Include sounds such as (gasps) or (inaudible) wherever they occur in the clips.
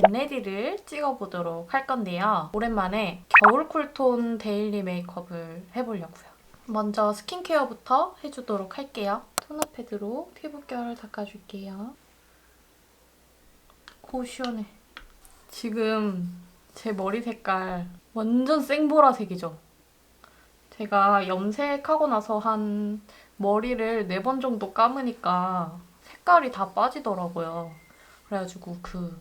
겟레디를 찍어보도록 할 건데요. 오랜만에 겨울 쿨톤 데일리 메이크업을 해보려고요. 먼저 스킨케어부터 해주도록 할게요. 토너 패드로 피부결을 닦아줄게요. 고 시원해. 지금 제 머리 색깔 완전 생보라색이죠? 제가 염색하고 나서 한 머리를 네 번 정도 감으니까 색깔이 다 빠지더라고요. 그래가지고 그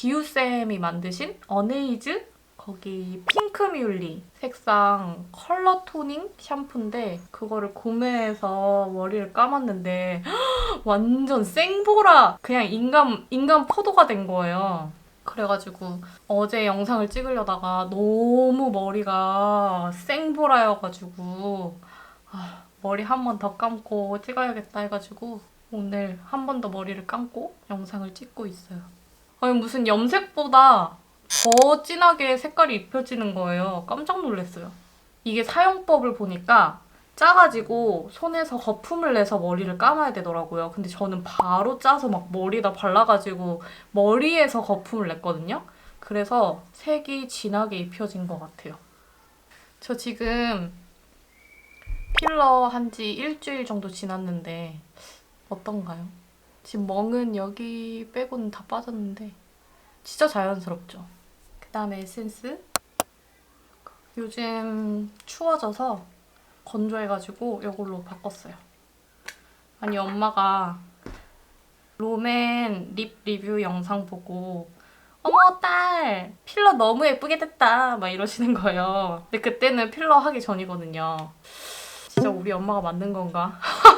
기우쌤이 만드신 어네이즈 거기 핑크뮬리 색상 컬러 토닝 샴푸인데 그거를 구매해서 머리를 감았는데 (gasps) 완전 생보라 그냥 인간 인간 포도가 된 거예요. 그래가지고 어제 영상을 찍으려다가 너무 머리가 생보라여가지고 아, 머리 한 번 더 감고 찍어야겠다 해가지고 오늘 한 번 더 머리를 감고 영상을 찍고 있어요. 아니 무슨 염색보다 더 진하게 색깔이 입혀지는 거예요. 깜짝 놀랐어요. 이게 사용법을 보니까 짜가지고 손에서 거품을 내서 머리를 감아야 되더라고요. 근데 저는 바로 짜서 막 머리에다 발라가지고 머리에서 거품을 냈거든요. 그래서 색이 진하게 입혀진 것 같아요. 저 지금 필러 한 지 일주일 정도 지났는데 어떤가요? 지금 멍은 여기 빼고는 다 빠졌는데 진짜 자연스럽죠? 그 다음에 에센스 요즘 추워져서 건조해가지고 이걸로 바꿨어요. 아니 엄마가 롬앤 립 리뷰 영상 보고 어머 딸 필러 너무 예쁘게 됐다 막 이러시는 거예요. 근데 그때는 필러 하기 전이거든요. 진짜 우리 엄마가 만든 건가? (laughs)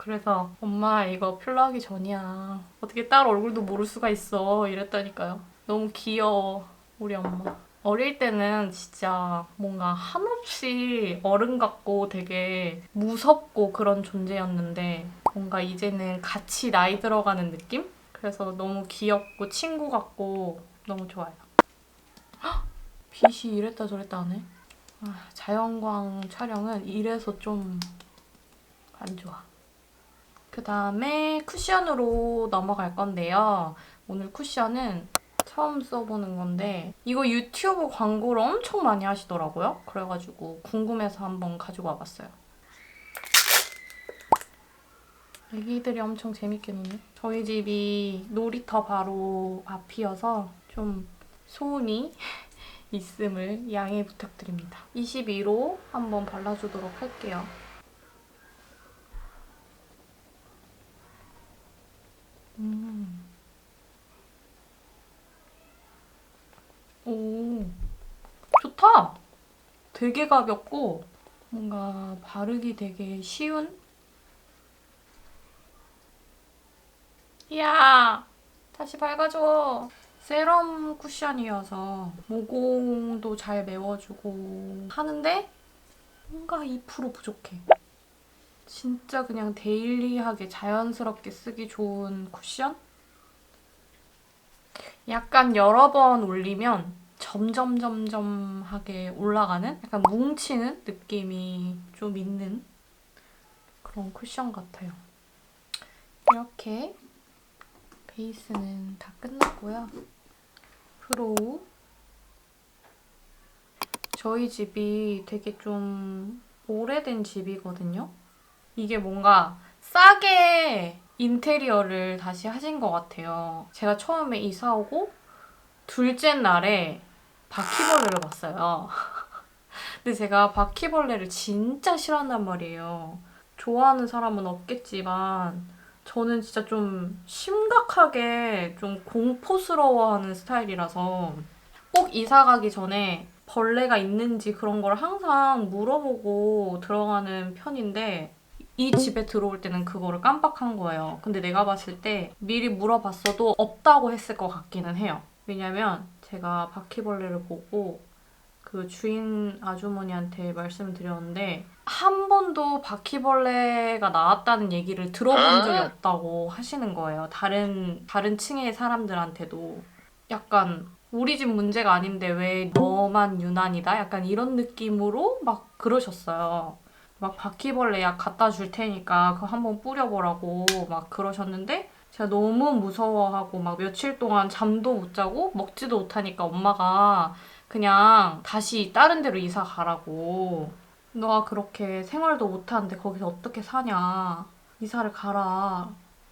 그래서 엄마 이거 필러 하기 전이야. 어떻게 딸 얼굴도 모를 수가 있어 이랬다니까요. 너무 귀여워 우리 엄마. 어릴 때는 진짜 뭔가 한없이 어른 같고 되게 무섭고 그런 존재였는데 뭔가 이제는 같이 나이 들어가는 느낌? 그래서 너무 귀엽고 친구 같고 너무 좋아요. 헉! 빛이 이랬다 저랬다 하네. 아, 자연광 촬영은 이래서 좀 안 좋아. 그 다음에 쿠션으로 넘어갈 건데요. 오늘 쿠션은 처음 써보는 건데 이거 유튜브 광고를 엄청 많이 하시더라고요. 그래가지고 궁금해서 한번 가지고 와봤어요. 애기들이 엄청 재밌게 노네. 저희 집이 놀이터 바로 앞이어서 좀 소음이 (laughs) 있음을 양해 부탁드립니다. 22로 한번 발라주도록 할게요. 음. 오, 좋다! 되게 가볍고 뭔가 바르기 되게 쉬운? 이야! 다시 밝아줘! 세럼 쿠션이어서 모공도 잘 메워주고 하는데 뭔가 2% 부족해. 진짜 그냥 데일리하게 자연스럽게 쓰기 좋은 쿠션? 약간 여러 번 올리면 점점 점점하게 올라가는 약간 뭉치는 느낌이 좀 있는 그런 쿠션 같아요. 이렇게 베이스는 다 끝났고요. 프로우 저희 집이 되게 좀 오래된 집이거든요. 이게 뭔가 싸게 인테리어를 다시 하신 것 같아요. 제가 처음에 이사 오고 둘째 날에 바퀴벌레를 봤어요. (laughs) 근데 제가 바퀴벌레를 진짜 싫어한단 말이에요. 좋아하는 사람은 없겠지만 저는 진짜 좀 심각하게 좀 공포스러워하는 스타일이라서 꼭 이사 가기 전에 벌레가 있는지 그런 걸 항상 물어보고 들어가는 편인데 이 집에 들어올 때는 그거를 깜빡한 거예요. 근데 내가 봤을 때 미리 물어봤어도 없다고 했을 것 같기는 해요. 왜냐면 제가 바퀴벌레를 보고 그 주인 아주머니한테 말씀을 드렸는데 한 번도 바퀴벌레가 나왔다는 얘기를 들어본 적이 없다고 하시는 거예요. 다른 다른 층의 사람들한테도 약간 우리 집 문제가 아닌데 왜 너만 유난이다? 약간 이런 느낌으로 막 그러셨어요. 막 바퀴벌레 약 갖다 줄 테니까 그거 한번 뿌려보라고 막 그러셨는데 제가 너무 무서워하고 막 며칠 동안 잠도 못 자고 먹지도 못하니까 엄마가 그냥 다시 다른 데로 이사 가라고. 너가 그렇게 생활도 못하는데 거기서 어떻게 사냐. 이사를 가라.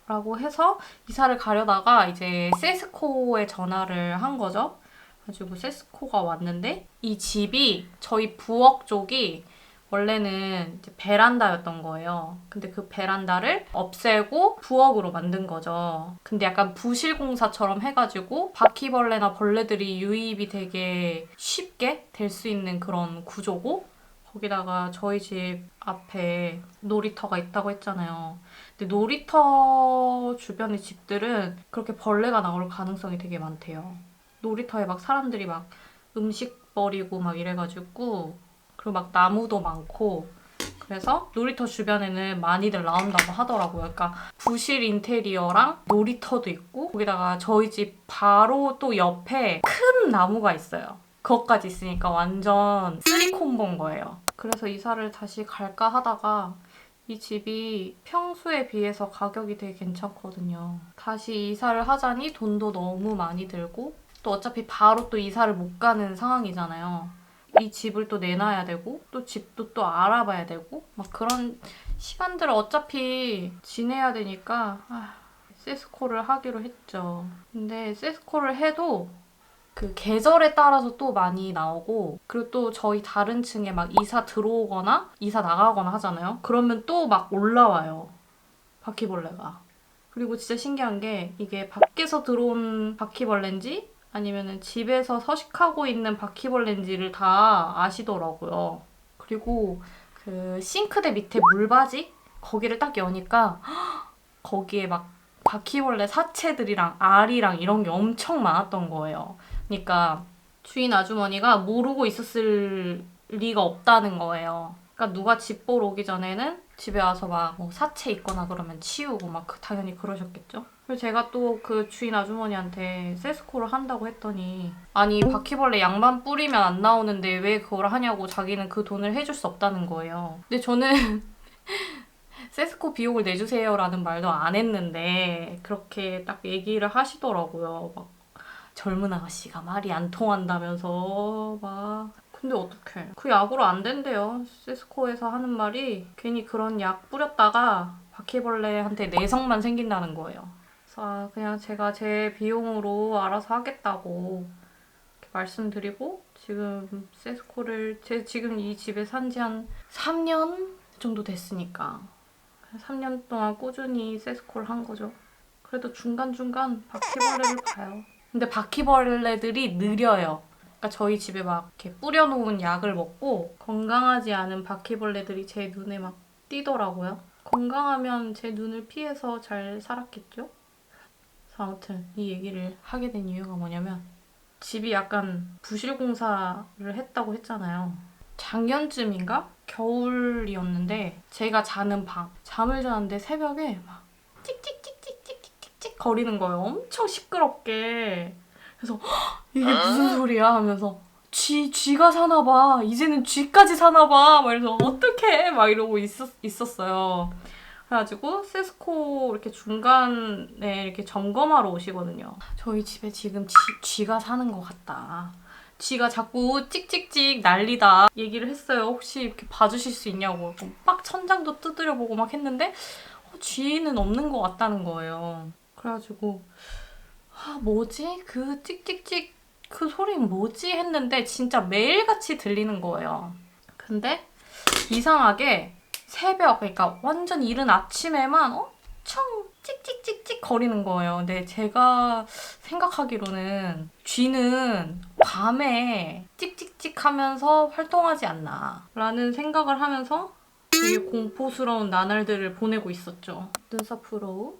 라고 해서 이사를 가려다가 이제 세스코에 전화를 한 거죠. 가지고 세스코가 왔는데 이 집이 저희 부엌 쪽이 원래는 베란다였던 거예요. 근데 그 베란다를 없애고 부엌으로 만든 거죠. 근데 약간 부실공사처럼 해가지고 바퀴벌레나 벌레들이 유입이 되게 쉽게 될 수 있는 그런 구조고 거기다가 저희 집 앞에 놀이터가 있다고 했잖아요. 근데 놀이터 주변의 집들은 그렇게 벌레가 나올 가능성이 되게 많대요. 놀이터에 막 사람들이 막 음식 버리고 막 이래가지고 그리고 막 나무도 많고 그래서 놀이터 주변에는 많이들 나온다고 하더라고요. 그러니까 부실 인테리어랑 놀이터도 있고 거기다가 저희 집 바로 또 옆에 큰 나무가 있어요. 그것까지 있으니까 완전 쓰리콤보인 거예요. 그래서 이사를 다시 갈까 하다가 이 집이 평소에 비해서 가격이 되게 괜찮거든요. 다시 이사를 하자니 돈도 너무 많이 들고 또 어차피 바로 또 이사를 못 가는 상황이잖아요. 이 집을 또 내놔야 되고 또 집도 또 알아봐야 되고 막 그런 시간들을 어차피 지내야 되니까 아, 세스코를 하기로 했죠. 근데 세스코를 해도 그 계절에 따라서 또 많이 나오고 그리고 또 저희 다른 층에 막 이사 들어오거나 이사 나가거나 하잖아요. 그러면 또 막 올라와요. 바퀴벌레가. 그리고 진짜 신기한 게 이게 밖에서 들어온 바퀴벌레인지 아니면은 집에서 서식하고 있는 바퀴벌레인지를 다 아시더라고요. 그리고 그 싱크대 밑에 물바지 거기를 딱 여니까 (gasps) 거기에 막 바퀴벌레 사체들이랑 알이랑 이런 게 엄청 많았던 거예요. 그러니까 주인 아주머니가 모르고 있었을 리가 없다는 거예요. 그러니까 누가 집 보러 오기 전에는 집에 와서 막 뭐 사체 있거나 그러면 치우고 막 그- 당연히 그러셨겠죠. 그래서 제가 또 그 주인 아주머니한테 세스코를 한다고 했더니 아니 바퀴벌레 양만 뿌리면 안 나오는데 왜 그걸 하냐고 자기는 그 돈을 해줄 수 없다는 거예요. 근데 저는 (laughs) 세스코 비용을 내주세요라는 말도 안 했는데 그렇게 딱 얘기를 하시더라고요. 막 젊은 아가씨가 말이 안 통한다면서 막. 근데 어떡해. 그 약으로 안 된대요. 세스코에서 하는 말이. 괜히 그런 약 뿌렸다가 바퀴벌레한테 내성만 생긴다는 거예요 아, 그냥 제가 제 비용으로 알아서 하겠다고 말씀드리고 지금 세스코를 제 지금 이 집에 산 지 한 3년 정도 됐으니까 3년 동안 꾸준히 세스코를 한 거죠 그래도 중간중간 바퀴벌레를 봐요 근데 바퀴벌레들이 느려요. 그러니까 저희 집에 막 이렇게 뿌려놓은 약을 먹고 건강하지 않은 바퀴벌레들이 제 눈에 막 띄더라고요. 건강하면 제 눈을 피해서 잘 살았겠죠? 아무튼 이 얘기를 하게 된 이유가 뭐냐면 집이 약간 부실공사를 했다고 했잖아요. 작년쯤인가? 겨울이었는데 제가 자는 방 잠을 자는데 새벽에 막 찍찍찍찍찍찍찍 거리는 거예요. 엄청 시끄럽게. 그래서 "헉, 이게 무슨 소리야 하면서 쥐 쥐가 사나 봐. 이제는 쥐까지 사나 봐. 막 이래서 어떡해 막 이러고 있었, 있었어요. 그래가지고 세스코 이렇게 중간에 이렇게 점검하러 오시거든요. 저희 집에 지금 쥐, 쥐가 사는 것 같다. 쥐가 자꾸 찍찍찍 난리다 얘기를 했어요. 혹시 이렇게 봐주실 수 있냐고. 막 천장도 두드려보고 막 했는데 어, 쥐는 없는 것 같다는 거예요. 그래가지고 아 뭐지? 그 찍찍찍 그 소리는 뭐지? 했는데 진짜 매일같이 들리는 거예요. 근데 이상하게 새벽 그러니까 완전 이른 아침에만 엄청 찍찍찍찍 거리는 거예요. 근데 제가 생각하기로는 쥐는 밤에 찍찍찍 하면서 활동하지 않나 라는 생각을 하면서 되게 공포스러운 나날들을 보내고 있었죠. 눈썹 프로우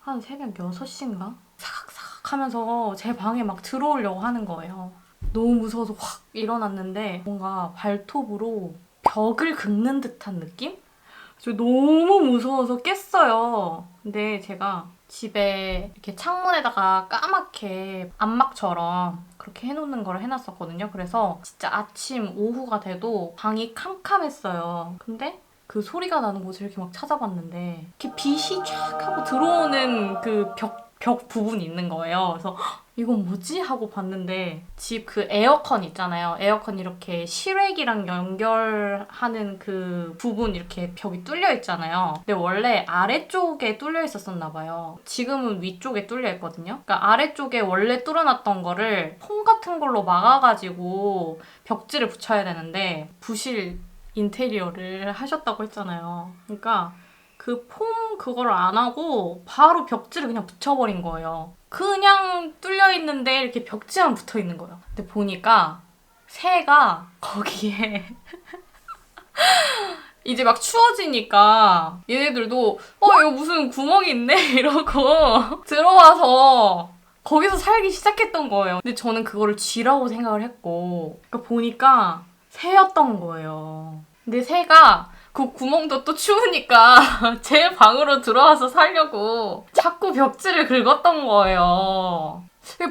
한 새벽 6시인가? 사각사각 하면서 제 방에 막 들어오려고 하는 거예요. 너무 무서워서 확 일어났는데 뭔가 발톱으로 벽을 긁는 듯한 느낌? 저 너무 무서워서 깼어요. 근데 제가 집에 이렇게 창문에다가 까맣게 안막처럼 그렇게 해놓는 걸 해놨었거든요. 그래서 진짜 아침, 오후가 돼도 방이 캄캄했어요. 근데 그 소리가 나는 곳을 이렇게 막 찾아봤는데 이렇게 빛이 쫙 하고 들어오는 그 벽 벽 부분이 있는 거예요. 그래서 "헉, 이건 뭐지? 하고 봤는데 집 그 에어컨 있잖아요. 에어컨 이렇게 실외기랑 연결하는 그 부분 이렇게 벽이 뚫려 있잖아요. 근데 원래 아래쪽에 뚫려 있었었나 봐요. 지금은 위쪽에 뚫려 있거든요. 그러니까 아래쪽에 원래 뚫어놨던 거를 폼 같은 걸로 막아가지고 벽지를 붙여야 되는데 부실 인테리어를 하셨다고 했잖아요. 그러니까 그 폼 그거를 안 하고 바로 벽지를 그냥 붙여버린 거예요. 그냥 뚫려 있는데 이렇게 벽지만 붙어 있는 거예요. 근데 보니까 새가 거기에 (laughs) 이제 막 추워지니까 얘네들도 어 이거 무슨 구멍이 있네 (laughs) 이러고 들어와서 거기서 살기 시작했던 거예요. 근데 저는 그거를 쥐라고 생각을 했고 그러니까 보니까 새였던 거예요. 근데 새가 그 구멍도 또 추우니까 (laughs) 제 방으로 들어와서 살려고 자꾸 벽지를 긁었던 거예요.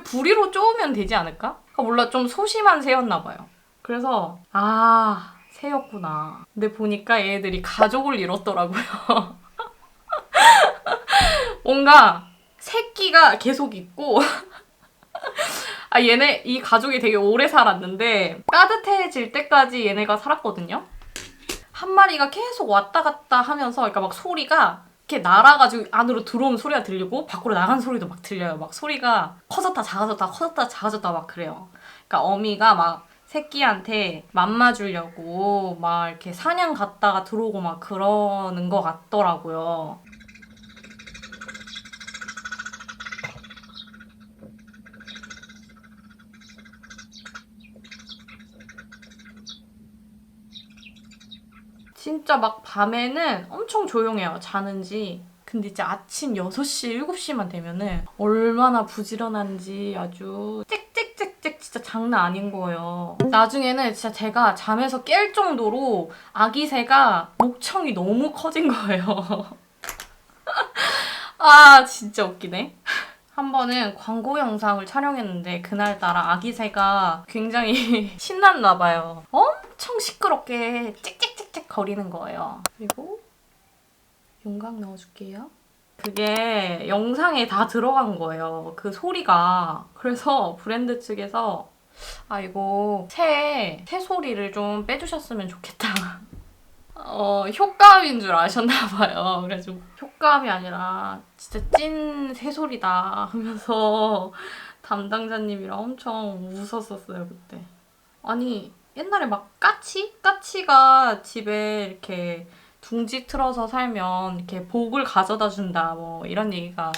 부리로 쪼으면 되지 않을까? 아, 몰라 좀 소심한 새였나 봐요. 그래서 아 새였구나. 근데 보니까 얘네들이 가족을 잃었더라고요. (laughs) 뭔가 새끼가 계속 있고 (laughs) 아 얘네 이 가족이 되게 오래 살았는데 따뜻해질 때까지 얘네가 살았거든요. 한 마리가 계속 왔다 갔다 하면서 그러니까 막 소리가 이렇게 날아가지고 안으로 들어오는 소리가 들리고 밖으로 나간 소리도 막 들려요. 막 소리가 커졌다 작아졌다 커졌다 작아졌다 막 그래요. 그러니까 어미가 막 새끼한테 맘마 주려고 막 이렇게 사냥 갔다가 들어오고 막 그러는 것 같더라고요. 진짜 막 밤에는 엄청 조용해요. 자는지. 근데 이제 아침 6시, 7시만 되면은 얼마나 부지런한지 아주 짹짹짹짹 진짜 장난 아닌 거예요. 나중에는 진짜 제가 잠에서 깰 정도로 아기 새가 목청이 너무 커진 거예요. (laughs) 아, 진짜 웃기네. 한 번은 광고 영상을 촬영했는데 그날따라 아기 새가 굉장히 (laughs) 신났나 봐요. 엄청 시끄럽게 짹짹짹짹 거리는 거예요. 그리고 용각 넣어줄게요. 그게 영상에 다 들어간 거예요. 그 소리가. 그래서 브랜드 측에서 아 이거 새, 새 소리를 좀 빼주셨으면 좋겠다. (laughs) 어, 효과음인 줄 아셨나 봐요. 그래가지고 효과음이 아니라 진짜 찐 새소리다 하면서 (laughs) 담당자님이랑 엄청 웃었었어요, 그때. 아니, 옛날에 막 까치? 까치가 집에 이렇게 둥지 틀어서 살면 이렇게 복을 가져다 준다, 뭐 이런 얘기가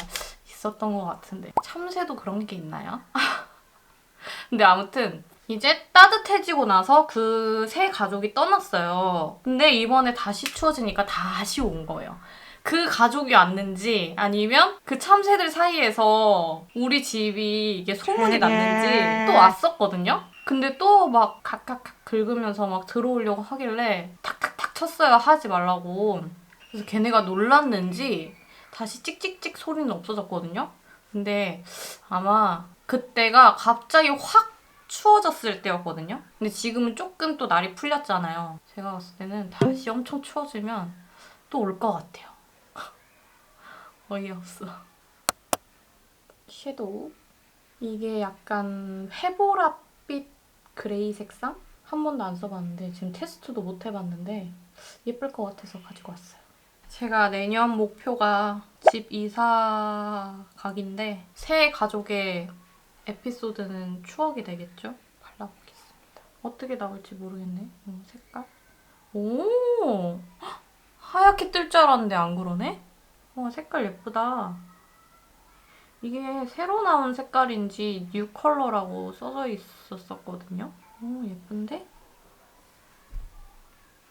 있었던 것 같은데. 참새도 그런 게 있나요? (laughs) 근데 아무튼 이제 따뜻해지고 나서 그 새 가족이 떠났어요. 근데 이번에 다시 추워지니까 다시 온 거예요. 그 가족이 왔는지 아니면 그 참새들 사이에서 우리 집이 이게 소문이 났는지 또 왔었거든요. 근데 또 막 각각각 긁으면서 막 들어오려고 하길래 탁탁탁 쳤어요. 하지 말라고. 그래서 걔네가 놀랐는지 다시 찍찍찍 소리는 없어졌거든요. 근데 아마 그때가 갑자기 확 추워졌을 때였거든요. 근데 지금은 조금 또 날이 풀렸잖아요. 제가 봤을 때는 다시 엄청 추워지면 또 올 것 같아요. (laughs) 어이없어. 섀도우. 이게 약간 회보 랏빛 그레이 색상? 한 번도 안 써봤는데 지금 테스트도 못 해봤는데 예쁠 것 같아서 가지고 왔어요. 제가 내년 목표가 집 이사 가기인데 새 가족의 에피소드는 추억이 되겠죠? 발라보겠습니다. 어떻게 나올지 모르겠네. 어, 색깔. 오! 헉! 하얗게 뜰 줄 알았는데 안 그러네? 와, 색깔 예쁘다. 이게 새로 나온 색깔인지 뉴 컬러라고 써져 있었었거든요. 오, 예쁜데?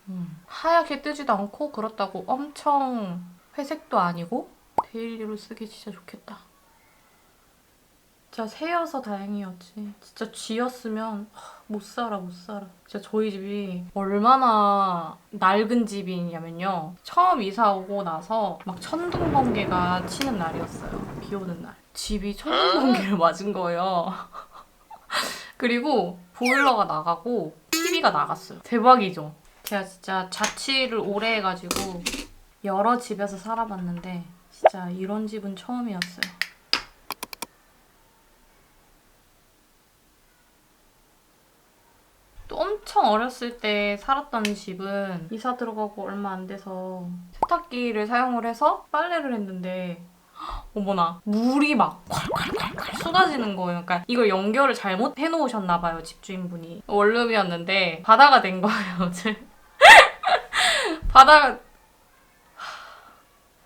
음, 하얗게 뜨지도 않고 그렇다고 엄청 회색도 아니고 데일리로 쓰기 진짜 좋겠다. 진짜 새여서 다행이었지. 진짜 쥐였으면 하, 못 살아 못 살아. 진짜 저희 집이 얼마나 낡은 집이냐면요. 처음 이사 오고 나서 막 천둥 번개가 치는 날이었어요. 비 오는 날. 집이 천둥 번개를 (gasps) 맞은 거예요. (laughs) 그리고 보일러가 나가고 TV가 나갔어요. 대박이죠. 제가 진짜 자취를 오래 해가지고 여러 집에서 살아봤는데 진짜 이런 집은 처음이었어요. 또 엄청 어렸을 때 살았던 집은 이사 들어가고 얼마 안 돼서 세탁기를 사용을 해서 빨래를 했는데 헉, 어머나 물이 막 콸콸콸콸 쏟아지는 거예요. 그러니까 이걸 연결을 잘못 해놓으셨나 봐요 집주인분이 원룸이었는데 바다가 된 거예요. 제- (laughs) 바다가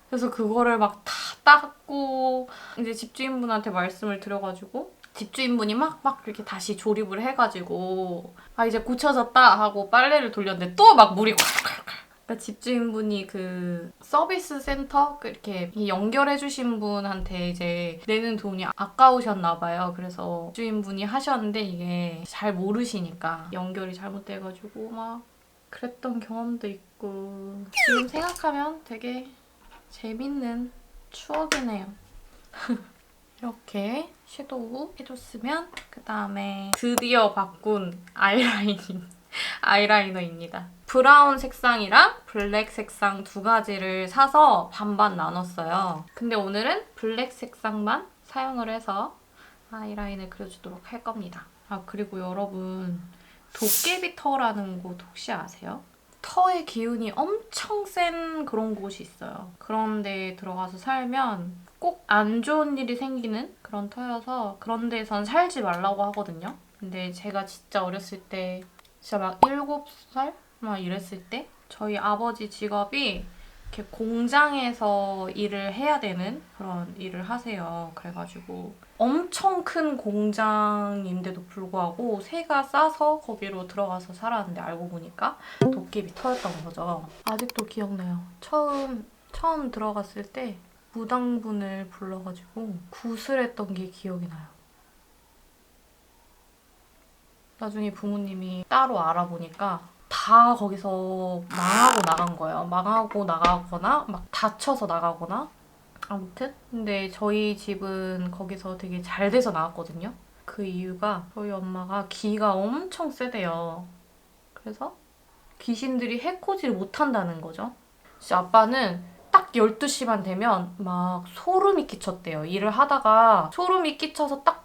그래서 그거를 막 다 닦고 이제 집주인분한테 말씀을 드려가지고 집주인분이 막 막 이렇게 다시 조립을 해가지고 아 이제 고쳐졌다 하고 빨래를 돌렸는데 또 막 물이 콸콸콸 그러니까 집주인분이 그 서비스 센터 그 이렇게 연결해주신 분한테 이제 내는 돈이 아까우셨나 봐요. 그래서 집주인분이 하셨는데 이게 잘 모르시니까 연결이 잘못돼가지고 막 그랬던 경험도 있고 지금 생각하면 되게 재밌는 추억이네요. (laughs) 이렇게 섀도우 해줬으면 그 다음에 드디어 바꾼 아이라인 아이라이너입니다. 브라운 색상이랑 블랙 색상 두 가지를 사서 반반 나눴어요. 근데 오늘은 블랙 색상만 사용을 해서 아이라인을 그려주도록 할 겁니다. 아 그리고 여러분 도깨비 터라는 곳 혹시 아세요? 터의 기운이 엄청 센 그런 곳이 있어요. 그런 데 들어가서 살면 꼭 안 좋은 일이 생기는 그런 터여서 그런 데선 살지 말라고 하거든요. 근데 제가 진짜 어렸을 때 진짜 막 7살? 막 이랬을 때 저희 아버지 직업이 이렇게 공장에서 일을 해야 되는 그런 일을 하세요. 그래가지고 엄청 큰 공장인데도 불구하고 새가 싸서 거기로 들어가서 살았는데 알고 보니까 도깨비 터였던 거죠. 아직도 기억나요. 처음 처음 들어갔을 때 무당분을 불러가지고 구슬했던 게 기억이 나요. 나중에 부모님이 따로 알아보니까 다 거기서 망하고 나간 거예요. 망하고 나가거나 막 다쳐서 나가거나 아무튼 근데 저희 집은 거기서 되게 잘 돼서 나왔거든요. 그 이유가 저희 엄마가 기가 엄청 세대요. 그래서 귀신들이 해코지를 못한다는 거죠. 진짜 아빠는 딱 12시만 되면 막 소름이 끼쳤대요. 일을 하다가 소름이 끼쳐서 딱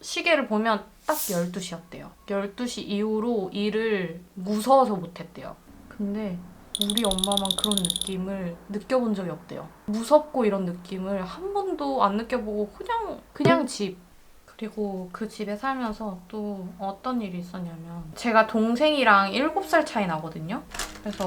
시계를 보면 딱 12시였대요. 12시 이후로 일을 무서워서 못했대요. 근데 우리 엄마만 그런 느낌을 느껴본 적이 없대요. 무섭고 이런 느낌을 한 번도 안 느껴보고 그냥 그냥 집. 그리고 그 집에 살면서 또 어떤 일이 있었냐면 제가 동생이랑 7살 차이 나거든요. 그래서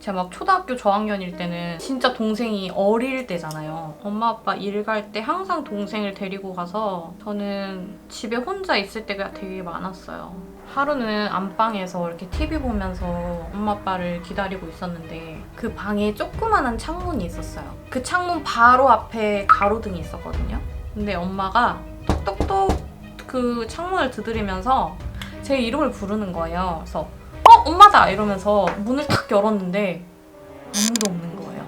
제가 막 초등학교 저학년일 때는 진짜 동생이 어릴 때잖아요. 엄마 아빠 일 갈 때 항상 동생을 데리고 가서 저는 집에 혼자 있을 때가 되게 많았어요. 하루는 안방에서 이렇게 TV 보면서 엄마 아빠를 기다리고 있었는데 그 방에 조그만한 창문이 있었어요. 그 창문 바로 앞에 가로등이 있었거든요. 근데 엄마가 똑똑똑 그 창문을 두드리면서 제 이름을 부르는 거예요. 그래서 어 엄마다 이러면서 문을 탁 열었는데 아무도 없는 거예요.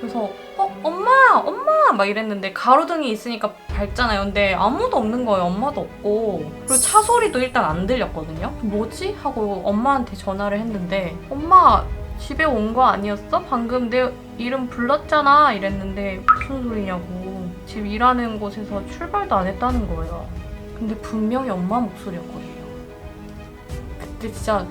그래서 어 엄마 엄마 막 이랬는데 가로등이 있으니까 밝잖아요. 근데 아무도 없는 거예요. 엄마도 없고 그리고 차 소리도 일단 안 들렸거든요. 뭐지 하고 엄마한테 전화를 했는데 엄마 집에 온 거 아니었어? 방금 내 이름 불렀잖아 이랬는데 무슨 소리냐고 집 일하는 곳에서 출발도 안 했다는 거예요. 근데 분명히 엄마 목소리였거든요. 그때 진짜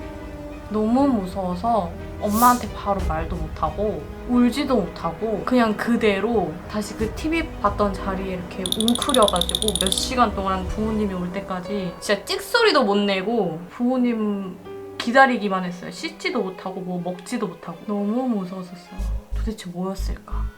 너무 무서워서 엄마한테 바로 말도 못하고 울지도 못하고 그냥 그대로 다시 그 TV 봤던 자리에 이렇게 웅크려가지고 몇 시간 동안 부모님이 올 때까지 진짜 찍소리도 못 내고 부모님 기다리기만 했어요. 씻지도 못하고 뭐 먹지도 못하고 너무 무서웠었어요. 도대체 뭐였을까?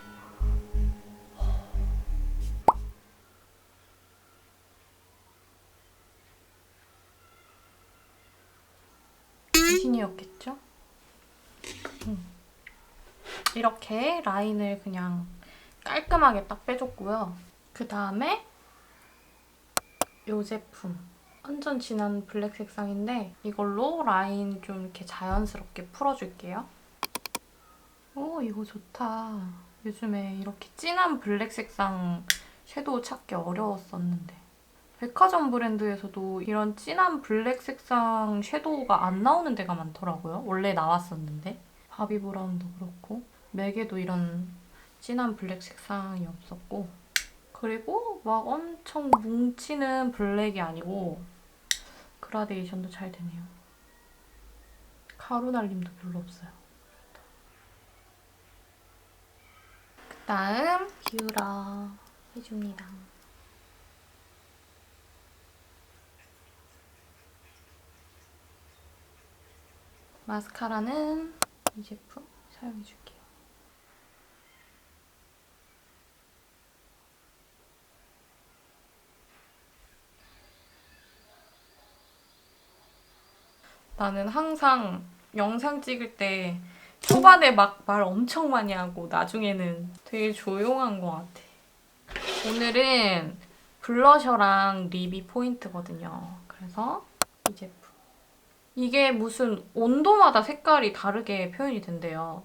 이렇게 라인을 그냥 깔끔하게 딱 빼줬고요. 그 다음에 이 제품 완전 진한 블랙 색상인데 이걸로 라인 좀 이렇게 자연스럽게 풀어줄게요. 오 이거 좋다. 요즘에 이렇게 진한 블랙 색상 섀도우 찾기 어려웠었는데 백화점 브랜드에서도 이런 진한 블랙 색상 섀도우가 안 나오는 데가 많더라고요. 원래 나왔었는데. 바비 브라운도 그렇고 맥에도 이런 진한 블랙 색상이 없었고 그리고 막 엄청 뭉치는 블랙이 아니고 그라데이션도 잘 되네요. 가루 날림도 별로 없어요. 그 다음 비우러 해줍니다. 마스카라는 이 제품 사용해줄게요. 나는 항상 영상 찍을 때 초반에 막 말 엄청 많이 하고 나중에는 되게 조용한 것 같아. 오늘은 블러셔랑 립이 포인트거든요. 그래서 이 제품. 이게 무슨 온도마다 색깔이 다르게 표현이 된대요.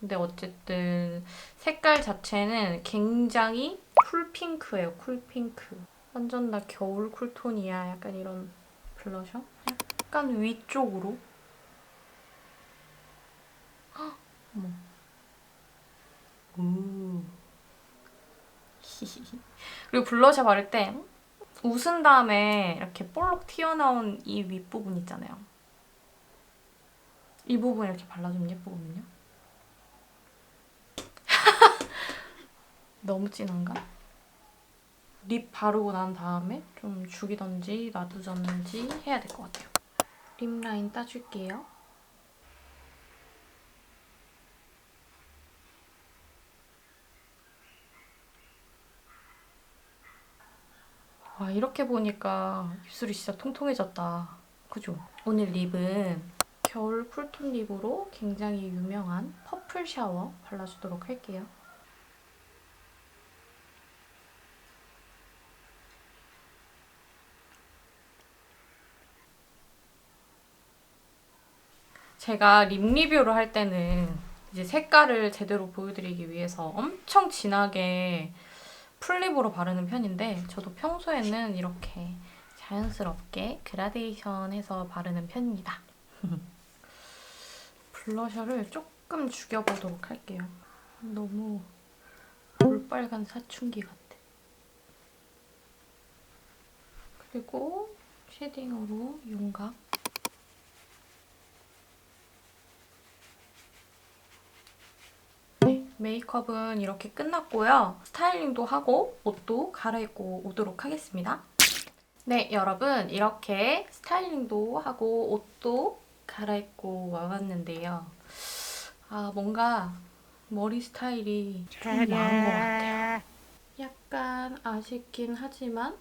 근데 어쨌든 색깔 자체는 굉장히 쿨핑크예요. 쿨핑크. 완전 나 겨울 쿨톤이야. 약간 이런 블러셔. 약간 위쪽으로. 헉, 어머. 오. (laughs) 그리고 블러셔 바를 때 웃은 다음에 이렇게 볼록 튀어나온 이 윗부분 있잖아요. 이 부분 이렇게 발라주면 예쁘거든요. (laughs) 너무 진한가? 립 바르고 난 다음에 좀 죽이던지 놔두던지 해야 될 것 같아요. 립 라인 따줄게요. 와 이렇게 보니까 입술이 진짜 통통해졌다. 그죠? 오늘 립은 겨울 쿨톤 립으로 굉장히 유명한 퍼플 샤워 발라주도록 할게요. 제가 립 리뷰를 할 때는 이제 색깔을 제대로 보여드리기 위해서 엄청 진하게 풀립으로 바르는 편인데 저도 평소에는 이렇게 자연스럽게 그라데이션 해서 바르는 편입니다. (laughs) 블러셔를 조금 죽여보도록 할게요. 너무 볼빨간 사춘기 같아. 그리고 쉐딩으로 윤곽. 네, 메이크업은 이렇게 끝났고요. 스타일링도 하고 옷도 갈아입고 오도록 하겠습니다. 네, 여러분 이렇게 스타일링도 하고 옷도 갈아입고 와봤는데요. 아, 뭔가 머리 스타일이 좀 야한 것 같아요. 약간 아쉽긴 하지만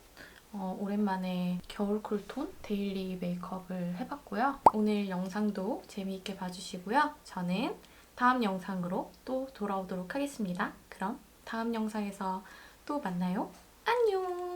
어, 오랜만에 겨울 쿨톤 데일리 메이크업을 해봤고요. 오늘 영상도 재미있게 봐주시고요. 저는 다음 영상으로 또 돌아오도록 하겠습니다. 그럼 다음 영상에서 또 만나요. 안녕!